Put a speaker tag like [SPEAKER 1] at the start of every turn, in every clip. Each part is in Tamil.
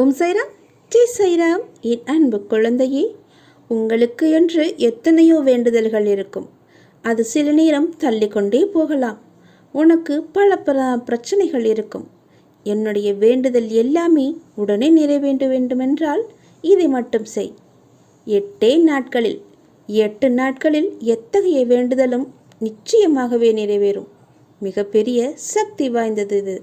[SPEAKER 1] ஓம் சைராம். ஜெய் சைராம். என் அன்பு குழந்தையே உங்களுக்கு என்று எத்தனையோ வேண்டுதல்கள் இருக்கும். அது சில நேரம் தள்ளிக்கொண்டே போகலாம். உனக்கு பல பல பிரச்சனைகள் இருக்கும். என்னுடைய வேண்டுதல் எல்லாமே உடனே நிறைவேண்ட வேண்டுமென்றால் இதை மட்டும் செய். எட்டே நாட்களில் எட்டு நாட்களில் எத்தகைய வேண்டுதலும் நிச்சயமாகவே நிறைவேறும். மிகப்பெரிய சக்தி வாய்ந்தது இது.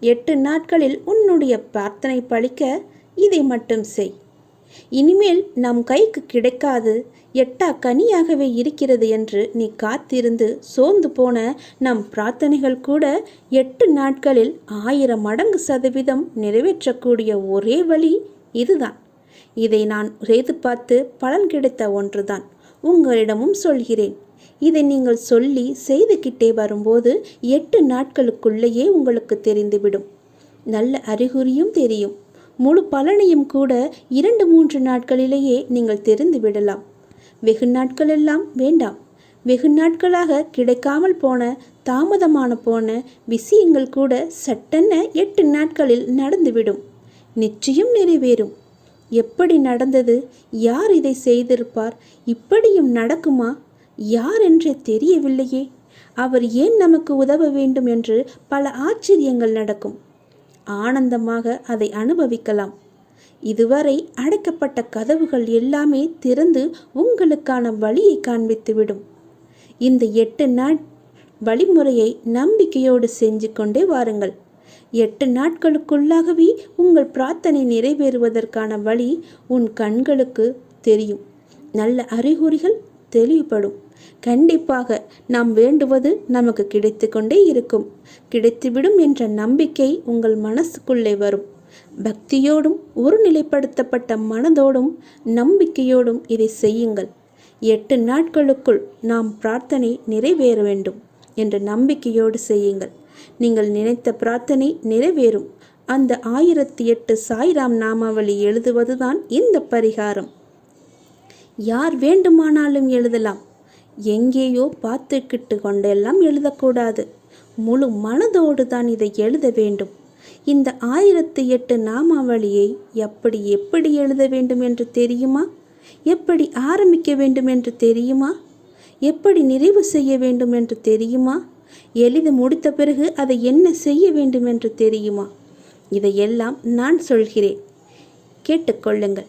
[SPEAKER 1] எட்டு நாட்களில் உன்னுடைய பிரார்த்தனை பழிக்க இதை மட்டும் செய். இனிமேல் நம் கைக்கு கிடைக்காது எட்டா கனியாகவே இருக்கிறது என்று நீ காத்திருந்து சோர்ந்து போன நம் பிரார்த்தனைகள் கூட எட்டு நாட்களில் ஆயிரம் மடங்கு சதவீதம் நிறைவேற்றக்கூடிய ஒரே வழி இதுதான். இதை நான் செய்து பார்த்து பலன் கிடைத்த ஒன்றுதான். உங்களிடமும் சொல்கிறேன். இதை நீங்கள் சொல்லி செய்துகிட்டே வரும்போது எட்டு நாட்களுக்குள்ளேயே உங்களுக்கு தெரிந்துவிடும். நல்ல அறிகுறியும் தெரியும். முழு பலனையும் கூட இரண்டு மூன்று நாட்களிலேயே நீங்கள் தெரிந்து விடலாம் வெகு நாட்களெல்லாம் வேண்டாம். வெகு நாட்களாக கிடைக்காமல் போன தாமதமான போன விஷயங்கள் கூட சட்டென எட்டு நாட்களில் நடந்துவிடும். நிச்சயம் நிறைவேறும். எப்படி நடந்தது? யார் இதை செய்திருப்பார்? இப்படியும் நடக்குமா? யார் என்றே தெரியவில்லையே. அவர் ஏன் நமக்கு உதவ வேண்டும் என்று பல ஆச்சரியங்கள் நடக்கும். ஆனந்தமாக அதை அனுபவிக்கலாம். இதுவரை அடைக்கப்பட்ட கதவுகள் எல்லாமே திறந்து உங்களுக்கான வழியை காண்பித்துவிடும். இந்த எட்டு நாட் வழிமுறையை நம்பிக்கையோடு செஞ்சு கொண்டே வாருங்கள். எட்டு நாட்களுக்குள்ளாகவே உங்கள் பிரார்த்தனை நிறைவேறுவதற்கான வழி உன் கண்களுக்கு தெரியும். நல்ல அறிகுறிகள் தெளிவுபடும். கண்டிப்பாக நாம் வேண்டுவது நமக்கு கிடைத்து கொண்டே இருக்கும். கிடைத்துவிடும் என்ற நம்பிக்கை உங்கள் மனசுக்குள்ளே வரும். பக்தியோடும் ஒருநிலைப்படுத்தப்பட்ட மனதோடும் நம்பிக்கையோடும் இதை செய்யுங்கள். எட்டு நாட்களுக்குள் நாம் பிரார்த்தனை நிறைவேற வேண்டும் என்ற நம்பிக்கையோடு செய்யுங்கள். நீங்கள் நினைத்த பிரார்த்தனை நிறைவேறும். அந்த ஆயிரத்தி எட்டு சாய்ராம் நாமாவளி எழுதுவதுதான் இந்த பரிகாரம். யார் வேண்டுமானாலும் எழுதலாம். எங்கேயோ பார்த்துக்கிட்டு கொண்டெல்லாம் எழுதக்கூடாது. முழு மனதோடு தான் இதை எழுத வேண்டும். இந்த ஆயிரத்து எட்டு நாமாவளியை எப்படி எப்படி எழுத வேண்டும் என்று தெரியுமா? எப்படி ஆரம்பிக்க வேண்டும் என்று தெரியுமா? எப்படி நிறைவு செய்ய வேண்டும் என்று தெரியுமா? எழுதி முடித்த பிறகு அதை என்ன செய்ய வேண்டும் என்று தெரியுமா? இதையெல்லாம் நான் சொல்கிறேன். கேட்டுக்கொள்ளுங்கள்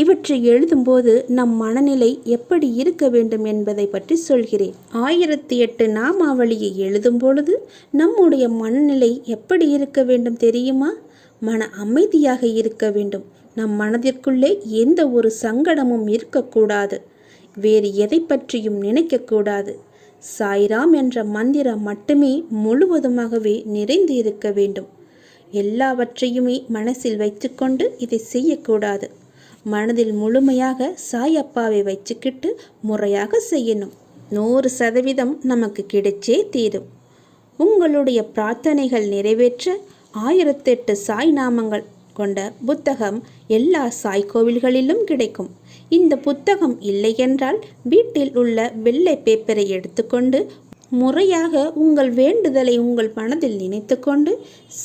[SPEAKER 1] இவற்றை எழுதும்போது நம் மனநிலை எப்படி இருக்க வேண்டும் என்பதை பற்றி சொல்கிறேன். ஆயிரத்தி எட்டு நாமாவளியை எழுதும் பொழுது நம்முடைய மனநிலை எப்படி இருக்க வேண்டும் தெரியுமா? மன அமைதியாக இருக்க வேண்டும். நம் மனதிற்குள்ளே எந்த ஒரு சங்கடமும் இருக்கக்கூடாது. வேறு எதை பற்றியும் நினைக்கக்கூடாது. சாய்ராம் என்ற மந்திரம் மட்டுமே முழுவதுமாகவே நிறைந்து இருக்க வேண்டும். எல்லாவற்றையுமே மனசில் வைத்துக்கொண்டு இதை செய்யக்கூடாது. மனதில் முழுமையாக சாயப்பாவை வச்சுக்கிட்டு முறையாக செய்யணும். நூறு சதவீதம் நமக்கு கிடைச்சே தீரும். உங்களுடைய பிரார்த்தனைகள் நிறைவேற்ற ஆயிரத்தெட்டு சாய் நாமங்கள் கொண்ட புத்தகம் எல்லா சாய் கோவில்களிலும் கிடைக்கும். இந்த புத்தகம் இல்லையென்றால் வீட்டில் உள்ள வெள்ளை பேப்பரை எடுத்துக்கொண்டு முறையாக உங்கள் வேண்டுதலை உங்கள் மனதில் நினைத்துக்கொண்டு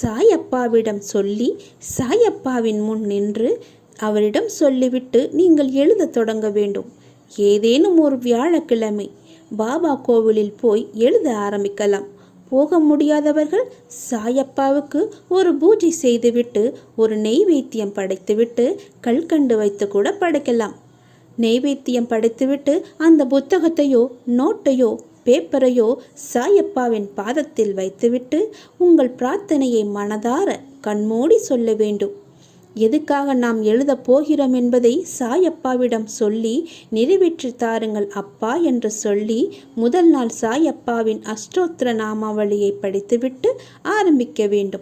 [SPEAKER 1] சாயப்பாவிடம் சொல்லி சாயப்பாவின் முன் நின்று அவரிடம் சொல்லிவிட்டு நீங்கள் எழுதத் தொடங்க வேண்டும். ஏதேனும் ஒரு வியாழக்கிழமை பாபா கோவிலில் போய் எழுத ஆரம்பிக்கலாம். போக முடியாதவர்கள் சாயப்பாவுக்கு ஒரு பூஜை செய்துவிட்டு ஒரு நெய்வேத்தியம் படைத்துவிட்டு கல்கண்டு வைத்து கூட படைக்கலாம். நெய்வேத்தியம் படைத்துவிட்டு அந்த புத்தகத்தையோ நோட்டையோ பேப்பரையோ சாயப்பாவின் பாதத்தில் வைத்துவிட்டு உங்கள் பிரார்த்தனையை மனதார கண்மூடி சொல்ல வேண்டும். எதுக்காக நாம் எழுதப் போகிறோம் என்பதை சாயப்பாவிடம் சொல்லி நிறைவேற்றி தாருங்கள் அப்பா என்று சொல்லி முதல் நாள் சாயப்பாவின் அஷ்டோத்திர நாமாவளியை படித்துவிட்டு ஆரம்பிக்க வேண்டும்.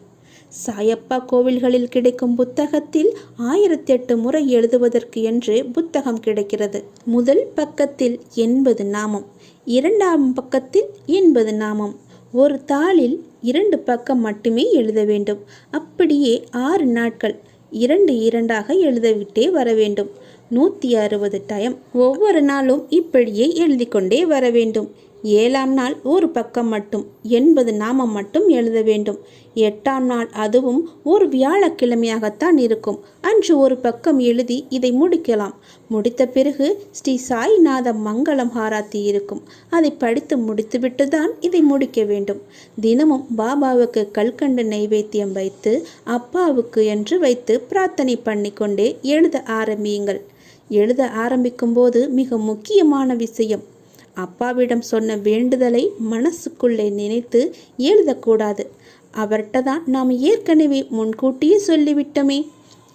[SPEAKER 1] சாயப்பா கோவில்களில் கிடைக்கும் புத்தகத்தில் ஆயிரத்தி எட்டு முறை எழுதுவதற்கு என்று புத்தகம் கிடைக்கிறது. முதல் பக்கத்தில் எண்பது நாமம் இரண்டாம் பக்கத்தில் எண்பது நாமம். ஒரு தாளில் இரண்டு பக்கம் மட்டுமே எழுத வேண்டும். அப்படியே ஆறு நாட்கள் இரண்டு இரண்டாக எழுதவிட்டே வர வேண்டும் நூற்றி அறுபது டைம். ஒவ்வொரு நாளும் இப்படியே எழுதி கொண்டே வர வேண்டும் ஏழாம் நாள் ஒரு பக்கம் மட்டும் எண்பது நாமம் மட்டும் எழுத வேண்டும். எட்டாம் நாள் அதுவும் ஒரு வியாழக்கிழமையாகத்தான் இருக்கும். அன்று ஒரு பக்கம் எழுதி இதை முடிக்கலாம். முடித்த பிறகு ஸ்ரீ சாய்நாத மங்களம் ஹாராத்தி இருக்கும். அதை படித்து முடித்துவிட்டு தான் இதை முடிக்க வேண்டும். தினமும் பாபாவுக்கு கல்கண்டு நைவேத்தியம் வைத்து அப்பாவுக்கு என்று வைத்து பிரார்த்தனை பண்ணிக்கொண்டே எழுத ஆரம்பியுங்கள். எழுத ஆரம்பிக்கும்போது மிக முக்கியமான விஷயம் அப்பாவிடம் சொன்ன வேண்டுதலை மனசுக்குள்ளே நினைத்து எழுதக்கூடாது. அவர்கிட்ட தான் நாம் ஏற்கனவே முன்கூட்டியே சொல்லிவிட்டோமே.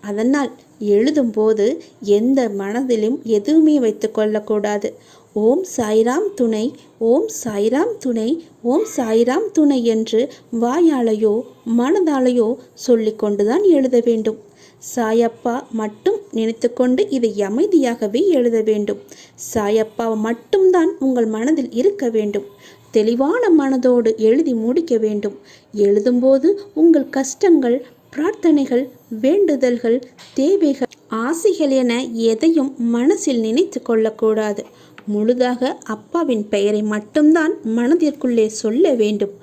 [SPEAKER 1] அதனால் எழுதும்போது எந்த மனதிலும் எதுவுமே வைத்து கொள்ளக்கூடாது. ஓம் சாய்ராம் துணை ஓம் சாய்ராம் துணை ஓம் சாய்ராம் துணை என்று வாயாலையோ மனதாலையோ சொல்லிக்கொண்டுதான் எழுத வேண்டும். சாயப்பா மட்டும் நினைத்துக்கொண்டு இதை அமைதியாகவே எழுத வேண்டும். சாயப்பா மட்டும்தான் உங்கள் மனதில் இருக்க வேண்டும். தெளிவான மனதோடு எழுதி முடிக்க வேண்டும். எழுதும்போது உங்கள் கஷ்டங்கள் பிரார்த்தனைகள் வேண்டுதல்கள் தேவைகள் ஆசைகள் என எதையும் மனசில் நினைத்து கொள்ளக்கூடாது. முழுதாக அப்பாவின் பெயரை மட்டும்தான் மனதிற்குள்ளே சொல்ல வேண்டும்.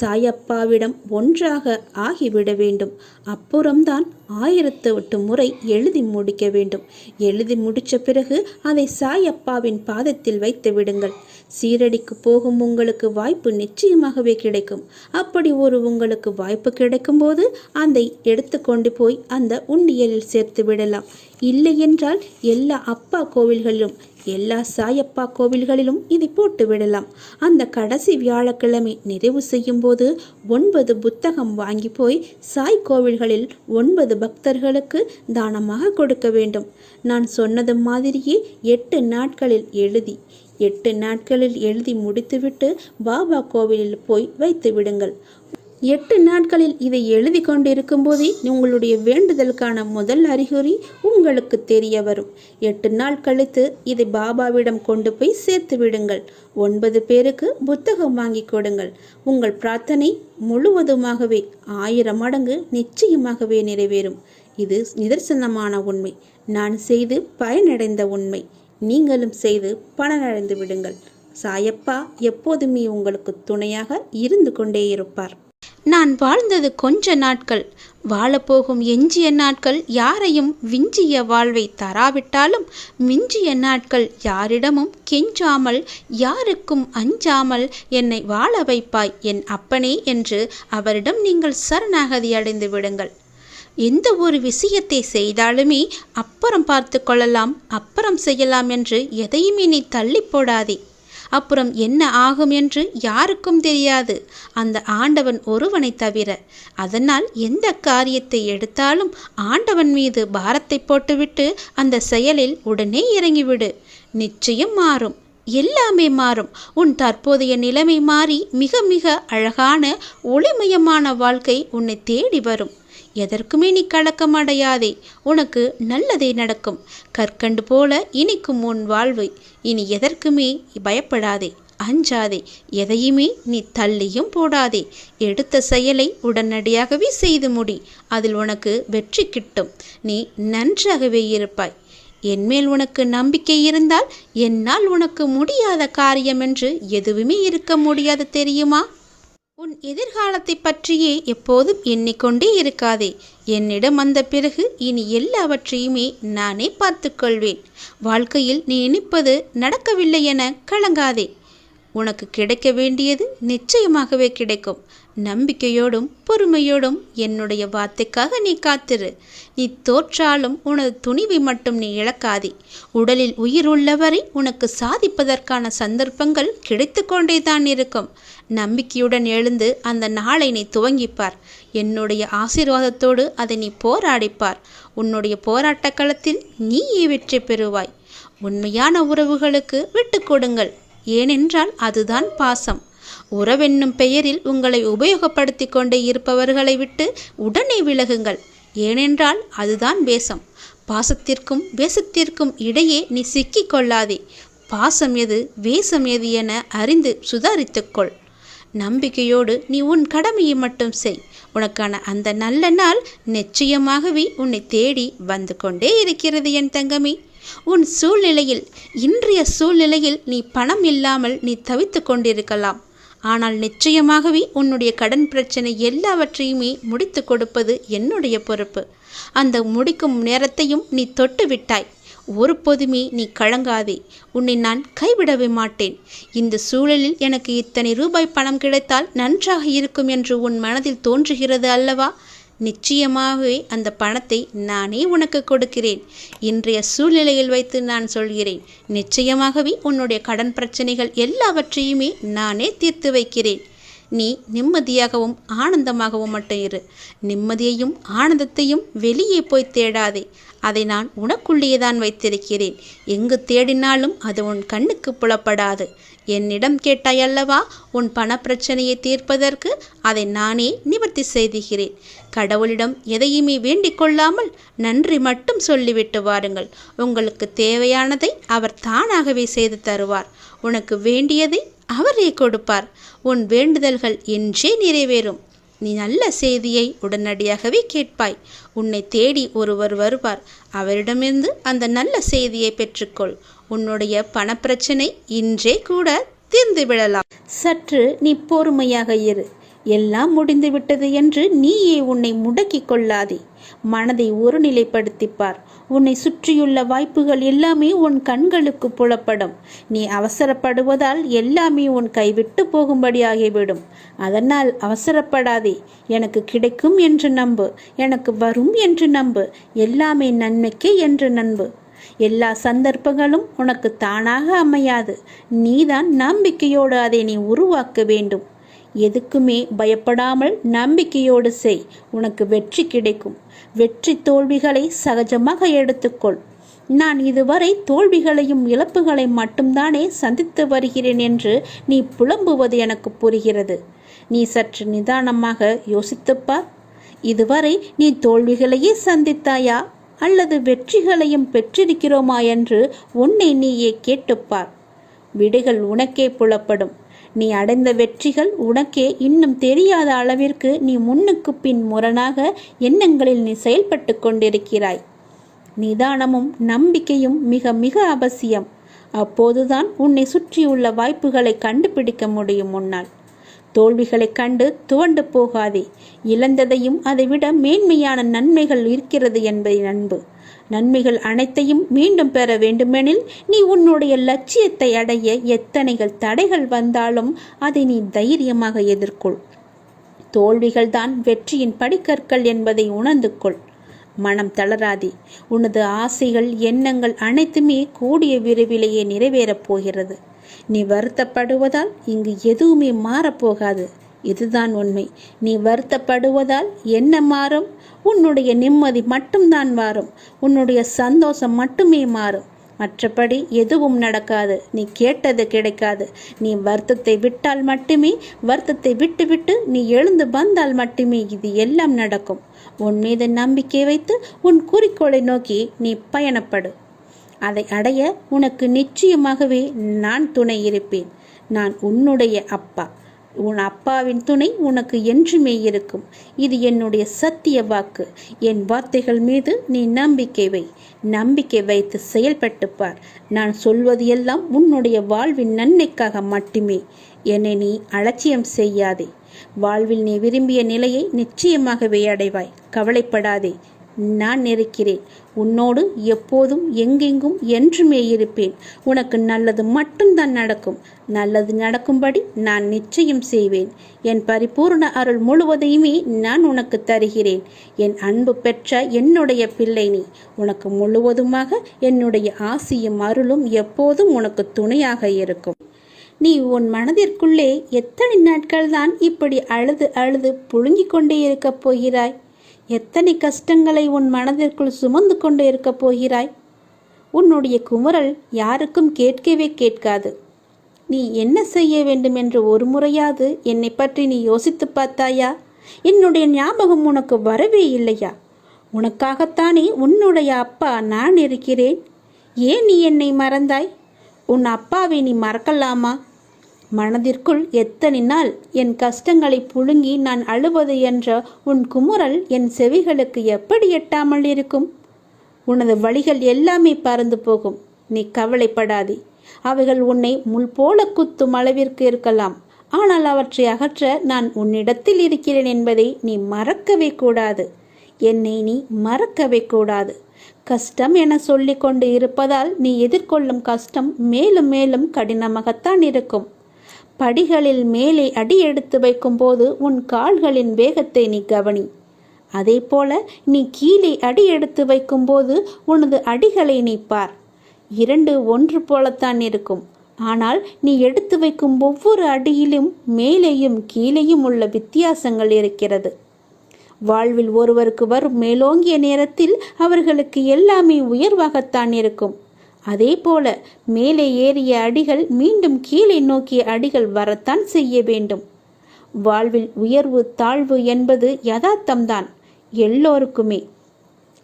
[SPEAKER 1] சாயப்பாவிடம் ஒன்றாக ஆகிவிட வேண்டும். அப்புறம்தான் ஆயிரத்து எட்டு முறை எழுதி முடிக்க வேண்டும். எழுதி முடித்த பிறகு அதை சாயப்பாவின் பாதத்தில் வைத்து விடுங்கள். சீரடிக்கு போகும் உங்களுக்கு வாய்ப்பு நிச்சயமாகவே கிடைக்கும். அப்படி ஒரு உங்களுக்கு வாய்ப்பு கிடைக்கும்போது அதை எடுத்துக்கொண்டு போய் அந்த உண்டியலில் சேர்த்து விடலாம். இல்லை என்றால் எல்லா அப்பா கோவில்களிலும் எல்லா சாயப்பா கோவில்களிலும் இதை போட்டு விடலாம் அந்த கடைசி வியாழக்கிழமை நிறைவு செய்யும் போது ஒன்பது புத்தகம் வாங்கி போய் சாய் கோவில்களில் ஒன்பது பக்தர்களுக்கு தானமாக கொடுக்க வேண்டும். நான் சொன்னது மாதிரியே எட்டு நாட்களில் எழுதி எட்டு நாட்களில் எழுதி முடித்துவிட்டு பாபா கோவிலில் போய் வைத்து விடுங்கள். எட்டு நாட்களில் இதை எழுதி கொண்டிருக்கும் போதே உங்களுடைய வேண்டுதலுக்கான முதல் அறிகுறி உங்களுக்கு தெரிய வரும். எட்டு நாள் கழித்து இதை பாபாவிடம் கொண்டு போய் சேர்த்து விடுங்கள். ஒன்பது பேருக்கு புத்தகம் வாங்கி கொடுங்கள். உங்கள் பிரார்த்தனை முழுவதுமாகவே ஆயிரம் மடங்கு நிச்சயமாகவே நிறைவேறும். இது நிதர்சனமான உண்மை. நான் செய்து பயனடைந்த உண்மை. நீங்களும் செய்து பலனடைந்து விடுங்கள். சாயப்பா எப்போதுமே உங்களுக்கு துணையாக இருந்து கொண்டே இருப்பார்.
[SPEAKER 2] நான் வாழ்ந்தது கொஞ்ச நாட்கள். வாழப்போகும் எஞ்சிய நாட்கள் யாரையும் விஞ்சிய வாழ்வை தராவிட்டாலும் மிஞ்சிய நாட்கள் யாரிடமும் கெஞ்சாமல் யாருக்கும் அஞ்சாமல் என்னை வாழ வைப்பாய் என் அப்பனே என்று அவரிடம் நீங்கள் சரணாகதி அடைந்து விடுங்கள். எந்த ஒரு விஷயத்தை செய்தாலுமே அப்புறம் பார்த்து கொள்ளலாம் அப்புறம் செய்யலாம் என்று எதையுமே நீ தள்ளி போடாதே. அப்புறம் என்ன ஆகும் என்று யாருக்கும் தெரியாது. அந்த ஆண்டவன் ஒருவனை தவிர அதனால் எந்த காரியத்தை எடுத்தாலும் ஆண்டவன் மீது பாரத்தை போட்டுவிட்டு அந்த செயலில் உடனே இறங்கிவிடு. நிச்சயம் மாறும். எல்லாமே மாறும். உன் தற்போதைய நிலைமை மாறி மிக மிக அழகான ஒளிமயமான வாழ்க்கை உன்னை தேடி வரும். எதற்குமே நீ கலக்கம் அடையாதே. உனக்கு நல்லதே நடக்கும். கற்கண்டு போல இனிக்கும் உன் வாழ்வு. இனி எதற்குமே பயப்படாதே. அஞ்சாதே. எதையுமே நீ தள்ளியும் போடாதே. எடுத்த செயலை உடனடியாகவே செய்து முடி. அதில் உனக்கு வெற்றி கிட்டும். நீ நன்றாகவே இருப்பாய். என்மேல் உனக்கு நம்பிக்கை இருந்தால் என்னால் உனக்கு முடியாத காரியம் என்று எதுவுமே இருக்க முடியாது தெரியுமா? உன் எதிர்காலத்தை பற்றியே எப்போதும் எண்ணிக்கொண்டே இருக்காதே. என்னிடம் வந்த பிறகு இனி எல்லாவற்றையுமே நானே பார்த்துக்கொள்வேன். வாழ்க்கையில் நீ நினைப்பது நடக்கவில்லை என கலங்காதே. உனக்கு கிடைக்க வேண்டியது நிச்சயமாகவே கிடைக்கும். நம்பிக்கையோடும் பொறுமையோடும் என்னுடைய வார்த்தைக்காக நீ காத்திரு. நீ தோற்றாலும் உனது துணிவை மட்டும் நீ இழக்காதே. உடலில் உயிர் உள்ளவரை உனக்கு சாதிப்பதற்கான சந்தர்ப்பங்கள் கிடைத்து கொண்டே தான் இருக்கும். நம்பிக்கையுடன் எழுந்து அந்த நாளை நீ துவங்கிப்பார். என்னுடைய ஆசீர்வாதத்தோடு அதை நீ போராடிப்பார். உன்னுடைய போராட்ட களத்தில் நீயே வெற்றி பெறுவாய். உண்மையான உறவுகளுக்கு விட்டு கொடுங்கள். ஏனென்றால் அதுதான் பாசம். உறவென்னும் பெயரில் உங்களை உபயோகப்படுத்தி கொண்டே இருப்பவர்களை விட்டு உடனே விலகுங்கள். ஏனென்றால் அதுதான் வேஷம். பாசத்திற்கும் வேஷத்திற்கும் இடையே நீ சிக்கிக் கொள்ளாதே. பாசம் எது வேஷம் எது என அறிந்து சுதாரித்துக்கொள் நம்பிக்கையோடு நீ உன் கடமையை மட்டும் செய். உனக்கான அந்த நல்ல நாள் நிச்சயமாகவே உன்னை தேடி வந்து கொண்டே இருக்கிறது என் தங்கமி. உன் சூழ்நிலையில் இன்றைய சூழ்நிலையில் நீ பணம் இல்லாமல் நீ தவித்து கொண்டிருக்கலாம். ஆனால் நிச்சயமாகவே உன்னுடைய கடன் பிரச்சனை எல்லாவற்றையுமே முடித்து கொடுப்பது என்னுடைய பொறுப்பு. அந்த முடிக்கும் நேரத்தையும் நீ தொட்டு விட்டாய் ஒரு பொதுமே நீ கலங்காதே. உன்னை நான் கைவிடவே மாட்டேன். இந்த சூழலில் எனக்கு இத்தனை ரூபாய் பணம் கிடைத்தால் நன்றாக இருக்கும் என்று உன் மனதில் தோன்றுகிறது அல்லவா? நிச்சயமாகவே அந்த பணத்தை நானே உனக்கு கொடுக்கிறேன். இன்றைய சூழ்நிலையில் வைத்து நான் சொல்கிறேன். நிச்சயமாகவே உன்னுடைய கடன் பிரச்சனைகள் எல்லாவற்றையுமே நானே தீர்த்து வைக்கிறேன். நீ நிம்மதியாகவும் ஆனந்தமாகவும் மட்டும் இரு. நிம்மதியையும் ஆனந்தத்தையும் வெளியே போய் தேடாதே. அதை நான் உனக்குள்ளேயே தான் வைத்திருக்கிறேன். எங்கு தேடினாலும் அது உன் கண்ணுக்கு புலப்படாது. என்னிடம் கேட்டாய் அல்லவா? உன் பணப்பிரச்சனையை தீர்ப்பதற்கு அதை நானே நிவர்த்தி செய்துகிறேன். கடவுளிடம் எதையுமே வேண்டிக் கொள்ளாமல் நன்றி மட்டும் சொல்லிவிட்டு வாருங்கள். உங்களுக்கு தேவையானதை அவர் தானாகவே செய்து தருவார். உனக்கு வேண்டியதை அவரே கொடுப்பார். உன் வேண்டுதல்கள் என்றே நிறைவேறும். நீ நல்ல செய்தியை உடனடியாகவே கேட்பாய். உன்னை தேடி ஒருவர் வருவார். அவரிடமிருந்து அந்த நல்ல செய்தியை பெற்றுக்கொள். உன்னுடைய பணப்பிரச்சனை இன்றே கூட தீர்ந்துவிடலாம்
[SPEAKER 1] சற்று நீ பொறுமையாக இரு. எல்லாம் முடிந்துவிட்டது என்று நீயே உன்னை முடக்கிக் கொள்ளாதே. மனதை ஒருநிலைப்படுத்திப்பார். உன்னை சுற்றியுள்ள வாய்ப்புகள் எல்லாமே உன் கண்களுக்கு புலப்படும். நீ அவசரப்படுவதால் எல்லாமே உன் கைவிட்டு போகும்படியாகிவிடும். அதனால் அவசரப்படாதே. எனக்கு கிடைக்கும் என்று நம்பு. எனக்கு வரும் என்று நம்பு. எல்லாமே நன்மைக்கே என்று நம்பு எல்லா சந்தர்ப்பங்களும் உனக்கு தானாக அமையாது. நீதான் நம்பிக்கையோடு அதை நீ உருவாக்க வேண்டும். எதுக்குமே பயப்படாமல் நம்பிக்கையோடு செய். உனக்கு வெற்றி கிடைக்கும். வெற்றி தோல்விகளை சகஜமாக எடுத்துக்கொள். நான் இதுவரை தோல்விகளையும் இழப்புகளை மட்டும்தானே சந்தித்து வருகிறேன் என்று நீ புலம்புவது எனக்கு புரிகிறது. நீ சற்று நிதானமாக யோசித்துப்பார். இதுவரை நீ தோல்விகளையே சந்தித்தாயா? அல்லது வெற்றிகளையும் பெற்றிருக்கிறோமா என்று உன்னை நீயே கேட்டுப்பார். விடைகள் உனக்கே புலப்படும். நீ அடைந்த வெற்றிகள் உனக்கே இன்னும் தெரியாத அளவிற்கு நீ முன்னுக்கு பின் முரணாக எண்ணங்களில் நீ செயல்பட்டு கொண்டிருக்கிறாய். நிதானமும் நம்பிக்கையும் மிக மிக அவசியம். அப்போதுதான் உன்னை சுற்றியுள்ள வாய்ப்புகளை கண்டுபிடிக்க முடியும் உன்னால். தோல்விகளைக் கண்டு துவண்டு போகாதே. இழந்ததையும் அதைவிட மேன்மையான நன்மைகள் இருக்கிறது என்பதை நண்பு நன்மைகள் அனைத்தையும் மீண்டும் பெற வேண்டுமெனில் நீ உன்னுடைய லட்சியத்தை அடைய எத்தனைகள் தடைகள் வந்தாலும் அதை நீ தைரியமாக எதிர்கொள். தோல்விகள்தான் வெற்றியின் படிக்கற்கள் என்பதை உணர்ந்து கொள். மனம் தளராதே. உனது ஆசைகள் எண்ணங்கள் அனைத்துமே கூடிய விரைவிலேயே நிறைவேறப் போகிறது. நீ வருத்தப்படுவதால் இங்கு எதுவுமே மாறப்போகாது இதுதான் உண்மை. நீ வருத்தப்படுவதால் என்ன மாறும்? உன்னுடைய நிம்மதி மட்டும்தான் மாறும். உன்னுடைய சந்தோஷம் மட்டுமே மாறும். மற்றபடி எதுவும் நடக்காது. நீ கேட்டது கிடைக்காது. நீ வருத்தத்தை விட்டால் மட்டுமே வருத்தத்தை விட்டுவிட்டு நீ எழுந்து வந்தால் மட்டுமே இது எல்லாம் நடக்கும். உன் மீது நம்பிக்கை வைத்து உன் குறிக்கோளை நோக்கி நீ பயணப்படு. அதை அடைய உனக்கு நிச்சயமாகவே நான் துணை இருப்பேன். நான் உன்னுடைய அப்பா. உன் அப்பாவின் துணை உனக்கு என்றுமே இருக்கும். இது என்னுடைய சத்திய வாக்கு. என் வார்த்தைகள் மீது நீ நம்பிக்கை வை. நம்பிக்கை வைத்து செயல்பட்டு பார். நான் சொல்வது எல்லாம் உன்னுடைய வாழ்வின் நன்மைக்காக மட்டுமே. என்னை நீ அலட்சியம் செய்யாதே. வாழ்வில் நீ விரும்பிய நிலையை நிச்சயமாகவே அடைவாய். கவலைப்படாதே. நான் இருக்கிறேன். உன்னோடு எப்போதும் எங்கெங்கும் என்றுமே இருப்பேன். உனக்கு நல்லது மட்டும்தான் நடக்கும். நல்லது நடக்கும்படி நான் நிச்சயம் செய்வேன். என் பரிபூர்ண அருள் முழுவதையுமே நான் உனக்கு தருகிறேன். என் அன்பு பெற்ற என்னுடைய பிள்ளை நீ. உனக்கு முழுவதுமாக என்னுடைய ஆசியும் அருளும் எப்போதும் உனக்கு துணையாக இருக்கும். நீ உன் மனதிற்குள்ளே எத்தனை நாட்கள்தான் இப்படி அழுது அழுது புழுங்கிக் கொண்டே இருக்கப் போகிறாய்? எத்தனை கஷ்டங்களை உன் மனதிற்குள் சுமந்து கொண்டு இருக்கப் போகிறாய்? உன்னுடைய குமுறல் யாருக்கும் கேட்கவே கேட்காது. நீ என்ன செய்ய வேண்டும் என்று ஒரு முறையாவது என்னை பற்றி நீ யோசித்து பார்த்தாயா? என்னுடைய ஞாபகம் உனக்கு வரவே இல்லையா? உனக்காகத்தானே உன்னுடைய அப்பா நான் இருக்கிறேன். ஏன் நீ என்னை மறந்தாய்? உன் அப்பாவை நீ மறக்கலாமா? மனதிற்குள் எத்தனை நாள் என் கஷ்டங்களை புழுங்கி நான் அழுவது என்ற உன் குமுறல் என் செவிகளுக்கு எப்படி எட்டாமல் இருக்கும்? உனது வழிகள் எல்லாமே பறந்து போகும். நீ கவலைப்படாதே. அவைகள் உன்னை முள் போல குத்தும் அளவிற்கு இருக்கலாம். ஆனால் அவற்றை அகற்ற நான் உன்னிடத்தில் இருக்கிறேன் என்பதை நீ மறக்கவே கூடாது. என்னை நீ மறக்கவே கூடாது. கஷ்டம் என சொல்லிக்கொண்டு இருப்பதால் நீ எதிர்கொள்ளும் கஷ்டம் மேலும் மேலும் கடினமாகத்தான் இருக்கும். படிகளில் மேலே அடி எடுத்து வைக்கும்போது உன் கால்களின் வேகத்தை நீ கவனி. அதே போல நீ கீழே அடி எடுத்து வைக்கும்போது உனது அடிகளை நீ பார். இரண்டு ஒன்று போலத்தான் இருக்கும். ஆனால் நீ எடுத்து வைக்கும் ஒவ்வொரு அடியிலும் மேலேயும் கீழேயும் உள்ள வித்தியாசங்கள் இருக்கிறது. வாழ்வில் ஒருவருக்கு வரும் மேலோங்கிய நேரத்தில் அவர்களுக்கு எல்லாமே உயர்வாகத்தான் இருக்கும். அதே போல மேலே ஏறிய அடிகள் மீண்டும் கீழே நோக்கிய அடிகள் வரத்தான் செய்ய வேண்டும். வாழ்வில் உயர்வு தாழ்வு என்பது யதார்த்தம்தான் எல்லோருக்குமே.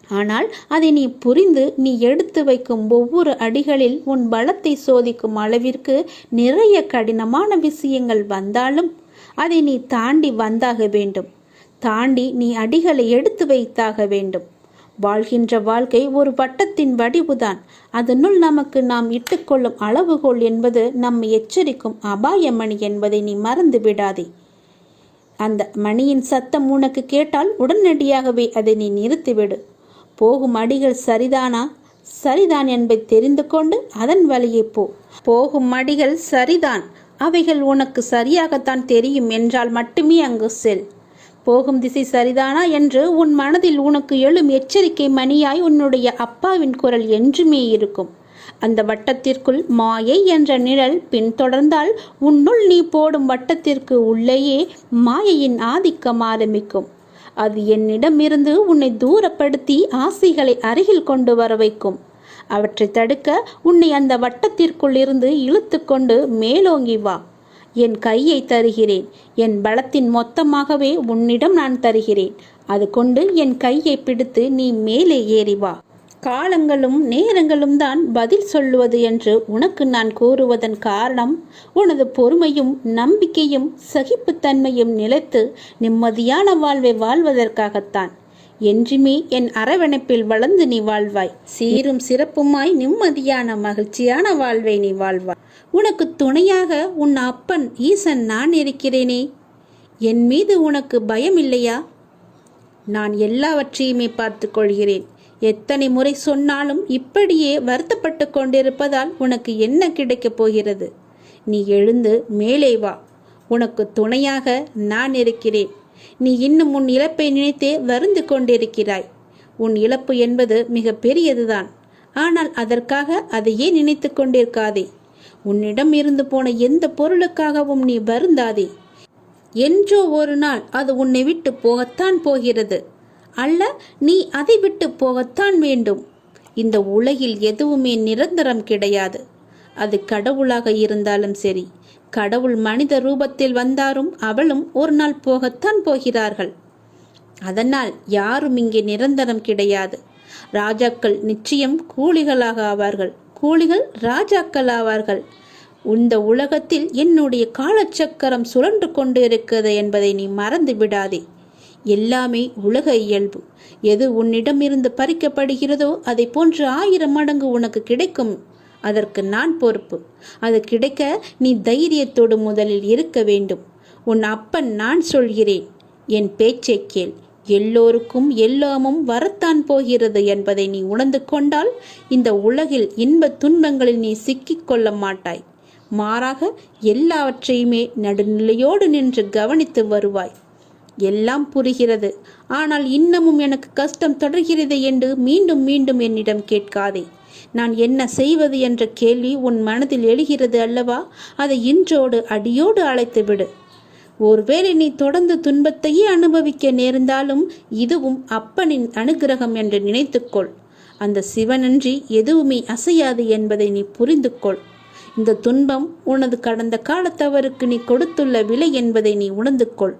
[SPEAKER 1] ஆனால் அதை நீ புரிந்து நீ எடுத்து வைக்கும் ஒவ்வொரு அடிகளில் உன் பலத்தை சோதிக்கும் அளவிற்கு நிறைய கடினமான விஷயங்கள் வந்தாலும் அதை நீ தாண்டி வந்தாக வேண்டும். தாண்டி நீ அடிகளை எடுத்து வைத்தாக வேண்டும். வாழ்கின்ற வாழ்க்கை ஒரு வட்டத்தின் வடிவுதான். அதனுள் நமக்கு நாம் இட்டுக்கொள்ளும் அளவுகோல் என்பது நம்மை எச்சரிக்கும் அபாயமணி என்பதை நீ மறந்து விடாதே. அந்த மணியின் சத்தம் உனக்கு கேட்டால் உடனடியாகவே அதை நீ நிறுத்திவிடு. போகும் அடிகள் சரிதானா? சரிதான் என்பதை தெரிந்து கொண்டு அதன் வழியே போ. போகும் அடிகள் சரிதான். அவைகள் உனக்கு சரியாகத்தான் தெரியும் என்றால் மட்டுமே அங்கு செல். போகும் திசை சரிதானா என்று உன் மனதில் உனக்கு எழும் எச்சரிக்கை மணியாய் உன்னுடைய அப்பாவின் குரல் என்றுமே இருக்கும். அந்த வட்டத்திற்குள் மாயை என்ற நிழல் பின்தொடர்ந்தால் உன்னுள் நீ போடும் வட்டத்திற்கு உள்ளேயே மாயையின் ஆதிக்கம் ஆரம்பிக்கும். அது என்னிடமிருந்து உன்னை தூரப்படுத்தி ஆசைகளை அருகில் கொண்டு வர வைக்கும். அவற்றை தடுக்க உன்னை அந்த வட்டத்திற்குள் இருந்து இழுத்து கொண்டு மேலோங்கி வா. என் கையை தருகிறேன். என் பலத்தின் மொத்தமாகவே உன்னிடம் நான் தருகிறேன். அது கொண்டு என் கையை பிடித்து நீ மேலே ஏறி வா. காலங்களும் நேரங்களும் தான் பதில் சொல்லுவது என்று உனக்கு நான் கூறுவதன் காரணம் உனது பொறுமையும் நம்பிக்கையும் சகிப்புத்தன்மையும் நிலைத்து நிம்மதியான வாழ்வை வாழ்வதற்காகத்தான். என்றுமே என் அரவணைப்பில் வளர்ந்து நீ வாழ்வாய். சீரும் சிறப்புமாய் நிம்மதியான மகிழ்ச்சியான வாழ்வை நீ வாழ்வாய். உனக்கு துணையாக உன் அப்பன் ஈசன் நான் இருக்கிறேனே. என் மீது உனக்கு பயம் இல்லையா நான் எல்லாவற்றையுமே பார்த்து கொள்கிறேன். எத்தனை முறை சொன்னாலும் இப்படியே வருத்தப்பட்டு கொண்டிருப்பதால் உனக்கு என்ன கிடைக்கப் போகிறது? நீ எழுந்து மேலே வா. உனக்கு துணையாக நான் இருக்கிறேன். நீ இன்னும் உன் இழப்பை நினைத்தே வருந்து கொண்டிருக்கிறாய். உன் இழப்பு என்பது மிக பெரியதுதான். ஆனால் அதற்காக அதையே நினைத்து கொண்டிருக்காதே. உன்னிடம் இருந்து போன எந்த பொருளுக்காகவும் நீ வருந்தாதே. என்றோ ஒரு நாள் அது உன்னை விட்டு போகத்தான் போகிறது. அல்ல நீ அதை விட்டு போகத்தான் வேண்டும். இந்த உலகில் எதுவுமே நிரந்தரம் கிடையாது. அது கடவுளாக இருந்தாலும் சரி கடவுள் மனித ரூபத்தில் வந்தாரும் அவளும் ஒரு நாள் போகத்தான் போகிறார்கள். அதனால் யாரும் இங்கே நிரந்தரம் கிடையாது. ராஜாக்கள் நிச்சயம் கூலிகளாக ஆவார்கள். கூலிகள் ராஜாக்கள் ஆவார்கள். இந்த உலகத்தில் என்னுடைய காலச்சக்கரம் சுழன்று கொண்டு இருக்கிறது என்பதை நீ மறந்து விடாதே. எல்லாமே உலக இயல்பு. எது உன்னிடமிருந்து பறிக்கப்படுகிறதோ அதை போன்று ஆயிரம் மடங்கு உனக்கு கிடைக்கும். அதற்கு நான் பொறுப்பு. அது கிடைக்க நீ தைரியத்தோடு முதலில் இருக்க வேண்டும். உன் அப்பன் நான் சொல்கிறேன். என் பேச்சை கேள். எல்லோருக்கும் எல்லாமும் வரத்தான் போகிறது என்பதை நீ உணர்ந்து கொண்டால் இந்த உலகில் இன்ப துன்பங்களில் நீ சிக்கிக் கொள்ள மாட்டாய். மாறாக எல்லாவற்றையுமே நடுநிலையோடு நின்று கவனித்து வருவாய். எல்லாம் புரிகிறது. ஆனால் இன்னமும் எனக்கு கஷ்டம் தொடர்கிறது என்று மீண்டும் மீண்டும் என்னிடம் கேட்காதே. நான் என்ன செய்வது என்ற கேள்வி உன் மனதில் எழுகிறது அல்லவா? அதை இன்றோடு அடியோடு அழைத்து விடு. ஒருவேளை நீ தொடர்ந்து துன்பத்தையே அனுபவிக்க நேர்ந்தாலும் இதுவும் அப்பனின் அனுகிரகம் என்று நினைத்துக்கொள். அந்த சிவனன்றி எதுவுமே அசையாது என்பதை நீ புரிந்து கொள் இந்த துன்பம் உனது கடந்த காலத்தவருக்கு நீ கொடுத்துள்ள விலை என்பதை நீ உணர்ந்து கொள்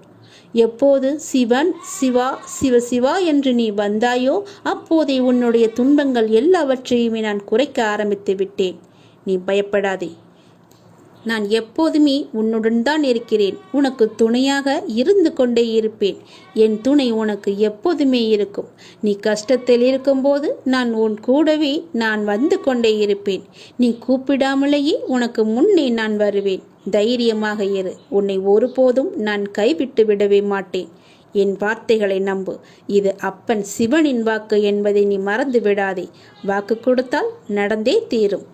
[SPEAKER 1] எப்போது சிவன் சிவா சிவ சிவா என்று நீ வந்தாயோ அப்போதே உன்னுடைய துன்பங்கள் எல்லாவற்றையுமே நான் குறைக்க ஆரம்பித்து விட்டேன். நீ பயப்படாதே. நான் எப்போதுமே உன்னுடன் தான் இருக்கிறேன். உனக்கு துணையாக இருந்து கொண்டே இருப்பேன். என் துணை உனக்கு எப்போதுமே இருக்கும். நீ கஷ்டத்தில் இருக்கும்போது நான் உன் கூடவே நான் வந்து கொண்டே இருப்பேன். நீ கூப்பிடாமலேயே உனக்கு முன்னே நான் வருவேன். தைரியமாக இரு. உன்னை ஒருபோதும் நான் கைவிட்டு விடவே மாட்டேன். என் வார்த்தைகளை நம்பு. இது அப்பன் சிவனின் வாக்கு என்பதை நீ மறந்து விடாதே. வாக்கு கொடுத்தால் நடந்தே தீரும்.